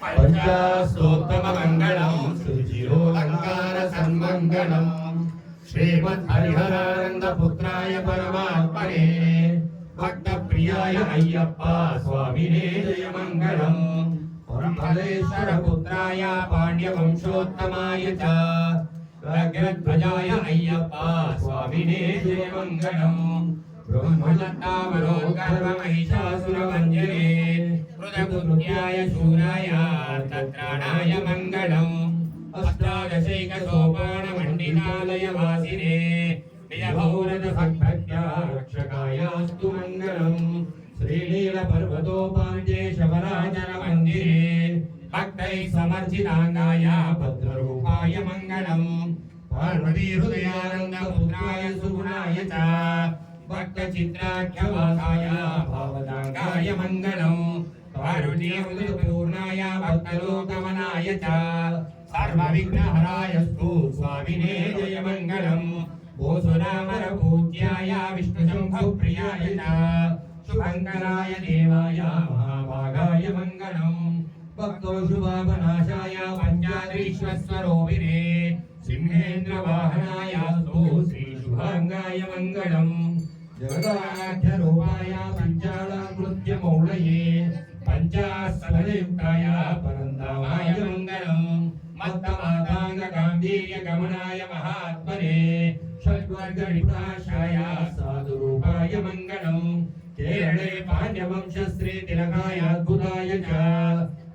పంచాస్తోత్తమమంగళం సుచిరోలంకార సన్మంగళం శ్రీమద్హరిహరానందపుత్రాయ పరమాత్మనే భక్తప్రియాయ అయ్యప్ప స్వామినే జయమంగళం పురఫలేశ్వర పుత్రాయ పాండ్యవంశోత్తమాయ చ అగ్రధ్వజాయ అయ్యప్ప స్వామినే జయమంగళం బ్రహ్మదత్తామనోగర్వమహిషాసురవంజనే హృదపుత్ర్యాయ శూరాయ తత్రాణాయ మంగళం అష్టాదశైక సోపాన మండితాలయ వాసినే నిజభౌరద సద్భక్త్యా రక్షకాయాస్తు మంగళం శ్రీలీల పర్వతోపాంజే శవరాజన మందిరే భక్తై సమర్జితాంగాయ భద్రరూపాయ మంగళం పార్వతీ కారుణ్యములు పుత్రాయ సుగుణాయ చ పూర్ణాయ భక్తలోకమనాయ చ సర్వ విఘ్నహరాయస్తు స్వామినే జయ మంగళం భూసురామర పూజ్యాయ విష్ణు శంభు ప్రియాయ చ శుభంకరాయ దేవాయ మహాభాగాయ మంగళం భక్తో శుభాపనాశాయ పంచాద్రీశ్వస్వరూపిణే సింహేంద్ర వాహనాయ శ్రీ सहजयुक्ताय परन्दामाय मङ्गलम्। मत्तमाताङ्गगाम्भीर्यगमनाय महात्मने। षड्वर्गनिपाशाय साधुरूपाय मङ्गलम्। केरळे पाण्ड्यवंशश्री तिलकाय अद्भुताय च।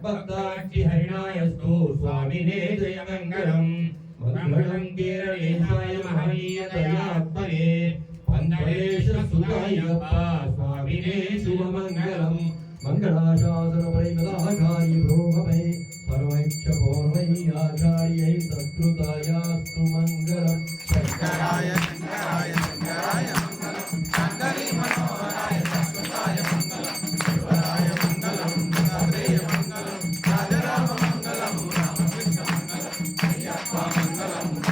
भक्ताक्षिहरिणायस्तु स्वामिने जयमङ्गलम्। मङ्गलम् केरळेशाय महनीयतयात्मने। पन्दरेश सुखाय स्वामिने शुभमङ्गलम् మహనీయతయాత్మనే వందనేశ సుతాయప్ప స్వామినే శుభమంగళం సర్వైక్ష పూర్వై ఆచార్యై సత్కృతాయాస్తు మంగళం. శంకరాయ శంకరాయ శంకరాయ మంగళం. మంగళం. మంగళం.